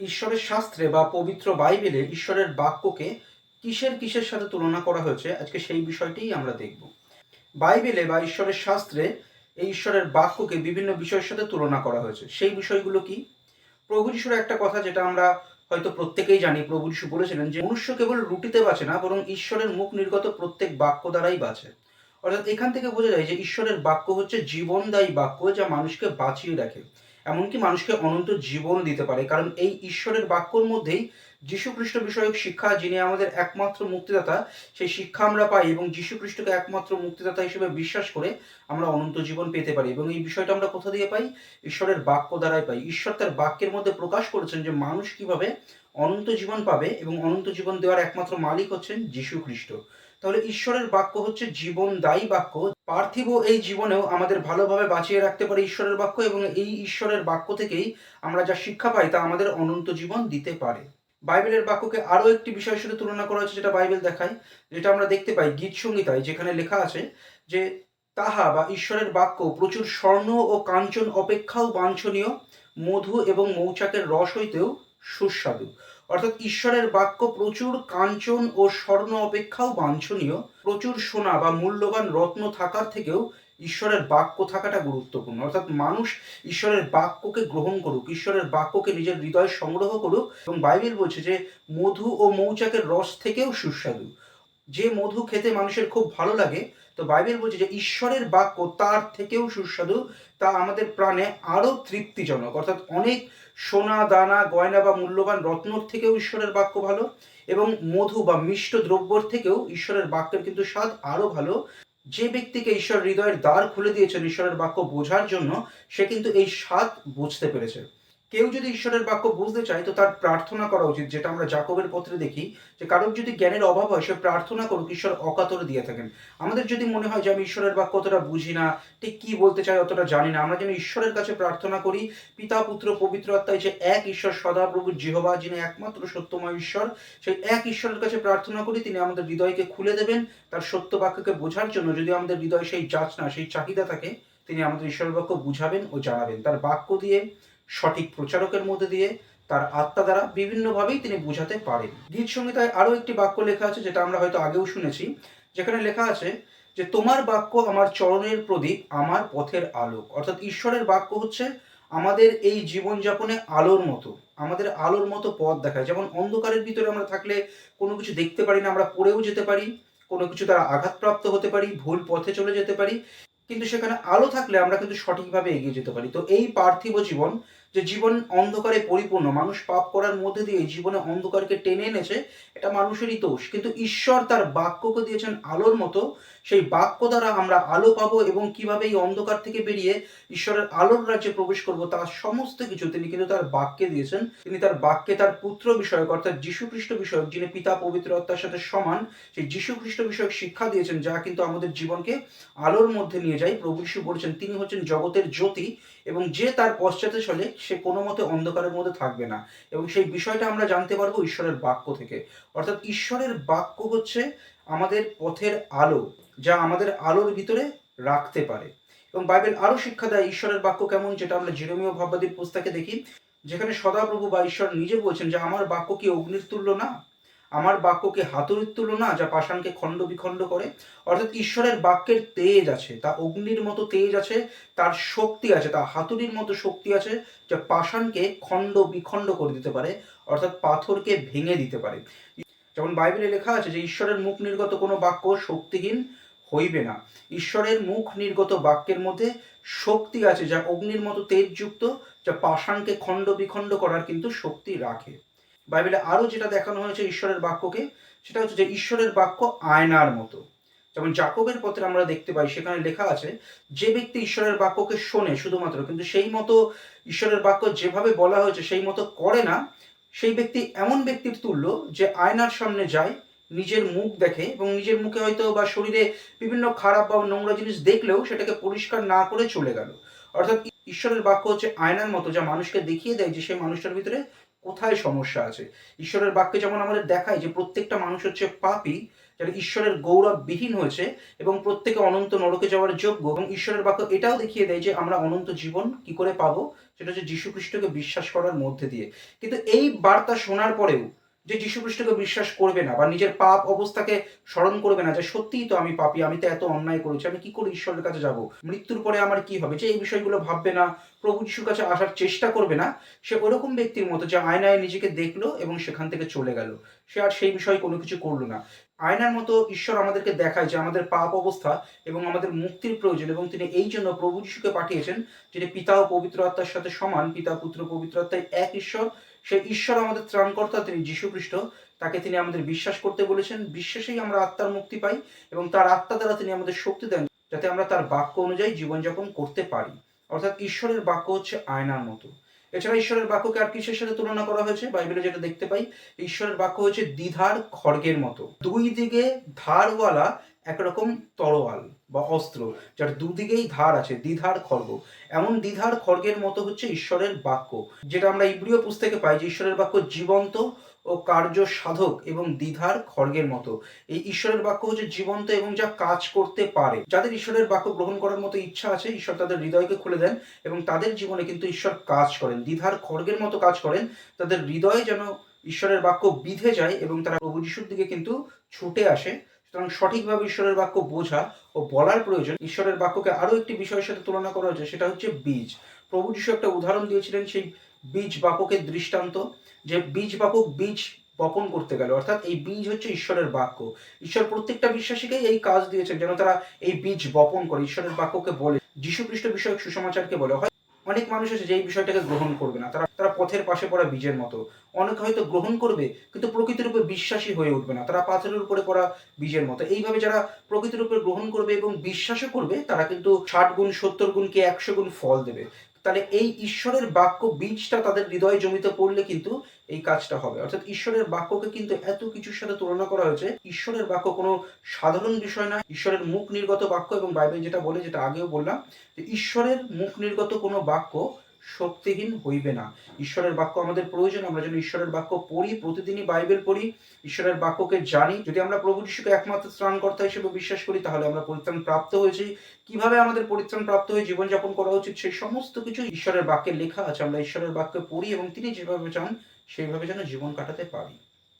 ঈশ্বরের শাস্ত্রে বা পবিত্র বাইবেলে ঈশ্বরের বাক্যকে কিসের কিসের সাথে তুলনা করা হয়েছে, আজকে সেই বিষয়টিই আমরা দেখব। বাইবেলে বা ঈশ্বরের শাস্ত্রে এই ঈশ্বরের বাক্যকে বিভিন্ন বিষয়ের সাথে তুলনা করা হয়েছে। সেই বিষয়গুলো কি? প্রভু যিশুর একটা কথা যেটা আমরা হয়তো প্রত্যেকেই জানি, প্রভু যিশু বলেছিলেন যে, মনুষ্য কেবল রুটিতে বাঁচে না, বরং ঈশ্বরের মুখ নির্গত প্রত্যেক বাক্য দ্বারাই বাঁচে। অর্থাৎ এখান থেকে বোঝা যায় যে, ঈশ্বরের বাক্য হচ্ছে জীবনদায়ী বাক্য যা মানুষকে বাঁচিয়ে রাখে। এমনকি মানুষকে অনন্ত জীবন দিতে পারে। কারণ এই ঈশ্বরের বাক্যর মধ্যেই যীশু খ্রিস্ট বিষয়ক শিক্ষা, যিনি আমাদের একমাত্র মুক্তিদাতা, সেই শিক্ষা আমরা পাই এবং যীশু খ্রিস্টকে একমাত্র মুক্তিদাতা হিসেবে বিশ্বাস করে আমরা অনন্ত জীবন পেতে পারি এবং এই বিষয়টা আমরা কোথা দিয়ে পাই? ঈশ্বরের বাক্য দ্বারাই পাই। ঈশ্বর তার বাক্যের মধ্যে প্রকাশ করেছেন যে মানুষ কীভাবে অনন্ত জীবন পাবে এবং অনন্ত জীবন দেওয়ার একমাত্র মালিক হচ্ছেন যীশু খ্রিস্ট তাহলে ঈশ্বরের বাক্য হচ্ছে জীবনদায়ী বাক্য। পার্থিব এই জীবনেও আমাদের ভালোভাবে বাঁচিয়ে রাখতে পারে ঈশ্বরের বাক্য এবং এই ঈশ্বরের বাক্য থেকেই আমরা যা শিক্ষা পাই তা আমাদের অনন্ত জীবন দিতে পারে। বাইবেলের বাক্যকে আরও একটি বিষয়ের সাথে তুলনা করা হয়েছে যেটা বাইবেল দেখায়, যেটা আমরা দেখতে পাই গীত সংহিতায়, যেখানে লেখা আছে যে, তাহা বা ঈশ্বরের বাক্য প্রচুর স্বর্ণ ও কাঞ্চন অপেক্ষাও বাঞ্ছনীয়, মধু এবং মৌচাকের রস হইতেও সুস্বাদু। অর্থাৎ ঈশ্বরের বাক্য প্রচুর কাঞ্চন ও স্বর্ণ অপেক্ষাও বাঞ্ছনীয়। প্রচুর সোনা বা মূল্যবান রত্ন থাকার থেকেও ঈশ্বরের বাক্য থাকাটা গুরুত্বপূর্ণ। অর্থাৎ মানুষ ঈশ্বরের বাক্যকে গ্রহণ করুক, ঈশ্বরের বাক্যকে নিজের হৃদয়ে সংগ্রহ করুক এবং বাইবেল বলছে যে, মধু ও মৌচাকের রস থেকেও সুস্বাদু। যে মধু খেতে মানুষের খুব ভালো লাগে তো বাইবেল বলছে যে ঈশ্বরের বাক্য তার থেকেও সুস্বাদু, তা আমাদের প্রাণে আরও তৃপ্তিজনক। অর্থাৎ অনেক সোনা, দানা, গয়না বা মূল্যবান রত্নর থেকেও ঈশ্বরের বাক্য ভালো এবং মধু বা মিষ্ট দ্রব্যর থেকেও ঈশ্বরের বাক্যের কিন্তু স্বাদ আরও ভালো। যে ব্যক্তিকে ঈশ্বর হৃদয়ের দ্বার খুলে দিয়েছেন ঈশ্বরের বাক্য বোঝার জন্য, সে কিন্তু এই স্বাদ বুঝতে পেরেছে। কেউ যদি ঈশ্বরের বাক্য বুঝতে চায়, তো তার প্রার্থনা করা উচিত, যেটা আমরা জাকবের পত্রে দেখি, যে কারোর যদি জ্ঞানের অভাব হয়, সে প্রার্থনা করুক, ঈশ্বর অকাতরে দিয়ে থাকেন। আমাদের যদি মনে হয় যে আমি ঈশ্বরের বাক্য অতটা বুঝি না, ঠিক কি বলতে চাই অতটা জানি না, আমরা যেন ঈশ্বরের কাছে প্রার্থনা করি, পিতা, পুত্র, পবিত্র আত্মায় যে এক ঈশ্বর সদাপ্রভু জিহবা, যিনি একমাত্র সত্যময় ঈশ্বর, সেই এক ঈশ্বরের কাছে প্রার্থনা করি, তিনি আমাদের হৃদয়কে খুলে দেবেন, তার সত্য বাক্যকে বোঝার জন্য যদি আমাদের হৃদয় সেই যাচনা সেই চাহিদা থাকে, তিনি আমাদের ঈশ্বরের বাক্য বুঝাবেন ও জানাবেন। তার বাক্য দিয়ে সঠিক প্রচারকের মধ্যে দিয়ে তার আত্মা দ্বারা বিভিন্নভাবেই তিনি বোঝাতে পারেন। গীত সংহিতায় আরও একটি বাক্য লেখা আছে, যেটা আমরা হয়তো আগেও শুনেছি, যেখানে লেখা আছে যে, তোমার বাক্য আমার চরণের প্রদীপ, আমার পথের আলোক অর্থাৎ ঈশ্বরের বাক্য হচ্ছে আমাদের এই জীবনযাপনে আলোর মতো, আমাদের আলোর মতো পথ দেখায়। যেমন অন্ধকারের ভিতরে আমরা থাকলে কোনো কিছু দেখতে পারি না, আমরা পড়েও যেতে পারি, কোনো কিছু দ্বারা আঘাতপ্রাপ্ত হতে পারি, ভুল পথে চলে যেতে পারি। কিন্তু সেখানে আলো থাকলে আমরা কিন্তু সঠিকভাবে এগিয়ে যেতে পারি। তো এই পার্থিব জীবন যে জীবন অন্ধকারে পরিপূর্ণ, মানুষ পাপ করার মধ্যে দিয়ে জীবনে অন্ধকারকে টেনে এনেছে, এটা মানুষেরই দোষ। কিন্তু ঈশ্বর তার বাক্যকে দিয়েছেন আলোর মতো, সেই বাক্য দ্বারা আমরা আলো পাবো এবং কীভাবে এই অন্ধকার থেকে বেরিয়ে ঈশ্বরের আলোর রাজ্যে প্রবেশ করব তার সমস্ত কিছু তিনি কিন্তু তার বাক্যে দিয়েছেন। তিনি তার বাক্যে তার পুত্র বিষয়ক, অর্থাৎ যীশু খ্রিস্ট বিষয়ক, যিনি পিতা পবিত্র আত্মার সাথে সমান, সেই যীশু খ্রিস্ট বিষয়ক শিক্ষা দিয়েছেন, যা কিন্তু আমাদের জীবনকে আলোর মধ্যে নিয়ে যায়। প্রভু যীশু বলছেন, তিনি হচ্ছেন জগতের জ্যোতি এবং যে তার পশ্চাতে চলে সে কোনো মতে অন্ধকারের মধ্যে থাকবে না। এবং সেই বিষয়টা আমরা জানতে পারব ঈশ্বরের বাক্য থেকে। অর্থাৎ ঈশ্বরের বাক্য হচ্ছে আমাদের পথের আলো, যা আমাদের আলোর ভিতরে রাখতে পারে। এবং বাইবেল আরও শিক্ষা দেয় ঈশ্বরের বাক্য কেমন, যেটা আমরা জিরমীয় ভাববাদীর পুস্তকে দেখি, যেখানে সদাপ্রভু বা ঈশ্বর নিজে বলছেন যে, আমার বাক্য কি অগ্নির তুল্য না? আমার বাক্যকে হাতুড়ির তুলনা যা পাষাণকে খণ্ড বিখণ্ড করে, অর্থাৎ ঈশ্বরের বাক্যের তেজ আছে, তা অগ্নির মতো তেজ আছে, তার শক্তি আছে, তা হাতুড়ির মতো শক্তি আছে যা পাষাণকে খণ্ড বিখণ্ড করে দিতে পারে, অর্থাৎ পাথরকে ভেঙে দিতে পারে। যেমন বাইবেলে লেখা আছে যে, ঈশ্বরের মুখ নির্গত কোনো বাক্য শক্তিহীন হইবে না। ঈশ্বরের মুখ নির্গত বাক্যের মধ্যে শক্তি আছে যা অগ্নির মতো তেজযুক্ত, যা পাষাণকে খণ্ড বিখণ্ড করার কিন্তু শক্তি রাখে। বাইবেলে আরও যেটা দেখানো হয়েছে ঈশ্বরের বাক্যকে, সেটা হচ্ছে যে ঈশ্বরের বাক্য আয়নার মতো। যেমন জাকবের পত্রে আমরা দেখতে পাই, সেখানে লেখা আছে, যে ব্যক্তি ঈশ্বরের বাক্যকে শোনে শুধুমাত্র, কিন্তু সেই মতো ঈশ্বরের বাক্য যেভাবে বলা হয়েছে সেই মতো করে না, সেই ব্যক্তি এমন ব্যক্তির তুল্য যে আয়নার সামনে যায়, নিজের মুখ দেখে এবং নিজের মুখে হয়তো বা শরীরে বিভিন্ন খারাপ বা নোংরা জিনিস দেখলেও সেটাকে পরিষ্কার না করে চলে গেল। অর্থাৎ ঈশ্বরের বাক্য হচ্ছে আয়নার মতো, যা মানুষকে দেখিয়ে দেয় যে সেই মানুষটার ভিতরে কোথায় সমস্যা আছে? ঈশ্বরের বাক্যে যেমন আমাদের দেখায় যে প্রত্যেকটা মানুষ হচ্ছে পাপি যারা ঈশ্বরের গৌরব বিহীন হয়েছে এবং প্রত্যেকে অনন্ত নরকে যাওয়ার যোগ্য এবং ঈশ্বরের বাক্য এটাও দেখিয়ে দেয় যে আমরা অনন্ত জীবন কি করে পাবো? সেটা হচ্ছে যীশু খ্রিস্টকে বিশ্বাস করার মধ্যে দিয়ে। কিন্তু এই বার্তা শোনার পরেও যে যীশু খ্রিস্টকে বিশ্বাস করবে না বা নিজের পাপ অবস্থাকে স্মরণ করবে না যে সত্যিই তো আমি পাপি, আমি তো এত অন্যায় করেছি, আমি কি করে ঈশ্বরের কাছে যাব? মৃত্যুর পরে আমার কি হবে? যে এই বিষয়গুলো ভাববে না, প্রভু যিশুর কাছে আসার চেষ্টা করবে না, সে ওরকম ব্যক্তির মতো যে আয়নায় নিজেকে দেখল এবং সেখান থেকে চলে গেল। সে আর সেই বিষয়ে কোনো কিছু করল না। আয়নার মতো ঈশ্বর আমাদেরকে দেখায় যে আমাদের পাপ অবস্থা এবং আমাদের মুক্তির প্রয়োজন এবং তিনি এই জন্য প্রভু যিশুকে পাঠিয়েছেন, যিনি পিতা ও পবিত্র আত্মার সাথে সমান, পিতা, পুত্র, পবিত্র আত্মায় এক ঈশ্বর। সেই ঈশ্বর আমাদের ত্রাণকর্তা, তিনি যীশু খ্রিস্ট। তাকে তিনি আমাদের বিশ্বাস করতে বলেছেন। বিশ্বাসেই আমরা আত্মার মুক্তি পাই এবং তার আত্মা দ্বারা তিনি আমাদের শক্তি দেন, যাতে আমরা তার বাক্য অনুযায়ী জীবনযাপন করতে পারি। অর্থাৎ ঈশ্বরের বাক্য হচ্ছে আয়নার মতো। এছাড়া ঈশ্বরের বাক্যকে আর কিসের সাথে তুলনা করা হয়েছে? বাইবেলে যেটা দেখতে পাই, ঈশ্বরের বাক্য হচ্ছে দ্বিধার খড়গের মতো। দুই দিকে ধারওয়ালা একরকম তরোয়াল বা অস্ত্র, যার দুদিকেই ধার আছে, দ্বিধার খর্গ এমন দ্বিধার খর্গের মতো হচ্ছে ঈশ্বরের বাক্য, যেটা আমরা ইব্রিয় পুস্তকে পাই যে ঈশ্বরের বাক্য জীবন্ত ও কার্য সাধক এবং দ্বিধার খড়গের মতো। এই ঈশ্বরের বাক্য হচ্ছে জীবন্ত এবং যা কাজ করতে পারে। যাদের ঈশ্বরের বাক্য গ্রহণ করার মতো ইচ্ছা আছে, ঈশ্বর তাদের হৃদয়কে খুলে দেন এবং তাদের জীবনে কিন্তু ঈশ্বর কাজ করেন, দ্বিধার খড়গের মতো কাজ করেন। তাদের হৃদয়ে যেন ঈশ্বরের বাক্য বিধে যায় এবং তারা প্রভু যিশুর দিকে কিন্তু ছুটে আসে। সুতরাং সঠিকভাবে ঈশ্বরের বাক্য বোঝা ও বলার প্রয়োজন, ঈশ্বরের বাক্যকে আরও একটি বিষয়ের সাথে তুলনা করা হয়েছে, সেটা হচ্ছে বীজ। প্রভু যিশু একটা উদাহরণ দিয়েছিলেন, সেই বীজ বাপকের দৃষ্টান্ত, যে বীজ বাপক বীজ বপন করতে গেল, অর্থাৎ এই বীজ হচ্ছে ঈশ্বরের বাক্য। ঈশ্বর প্রত্যেকটা বিশ্বাসীকেই এই কাজ দিয়েছেন যেন তারা এই বীজ বপন করে, ঈশ্বরের বাক্যকে বলে। যীশু খ্রিস্ট বিষয়ক সুসমাচারকে বলে, হয় অনেক মানুষ আছে যে এই বিষয়টাকে গ্রহণ করবে না, তারা তারা পথের পাশে পড়া বীজের মতো। অনেক হয়তো গ্রহণ করবে, কিন্তু প্রকৃতির উপর বিশ্বাসী হয়ে উঠবে না, তারা পাথরের উপরে পড়া বীজের মতো। এইভাবে যারা প্রকৃতির উপর গ্রহণ করবে এবং বিশ্বাসও করবে, তারা কিন্তু ষাট গুণ, সত্তর গুণ কি একশো গুণ ফল দেবে। তাহলে এই ঈশ্বরের বাক্য বীজটা তাদের হৃদয়ে জমিতে পড়লে কিন্তু এই কাজটা হবে। অর্থাৎ ঈশ্বরের বাক্যকে কিন্তু এত কিছুর সাথে তুলনা করা হয়েছে, ঈশ্বরের বাক্য কোনো সাধারণ বিষয় না ঈশ্বরের মুখ নির্গত বাক্য এবং বাইবেল যেটা বলে, যেটা আগেও বললাম যে ঈশ্বরের মুখ নির্গত কোনো বাক্য শক্তিহীন হইবে না। ঈশ্বরের বাক্য আমাদের প্রয়োজন, আমরা যেন ঈশ্বরের বাক্য পড়ি, প্রতিদিনই বাইবেল পড়ি, ঈশ্বরের বাক্যকে জানি। যদি আমরা প্রভু যিশুকে একমাত্র ত্রাণকর্তা হিসেবে বিশ্বাস করি, তাহলে আমরা পরিত্রাণ প্রাপ্ত হয়েছি। কীভাবে আমাদের পরিত্রাণ প্রাপ্ত হয়ে জীবনযাপন করা উচিত, সেই সমস্ত কিছু ঈশ্বরের বাক্যে লেখা আছে। আমরা ঈশ্বরের বাক্যে পড়ি এবং তিনি যেভাবে চান, সেইভাবে যেন জীবন কাটাতে পারি।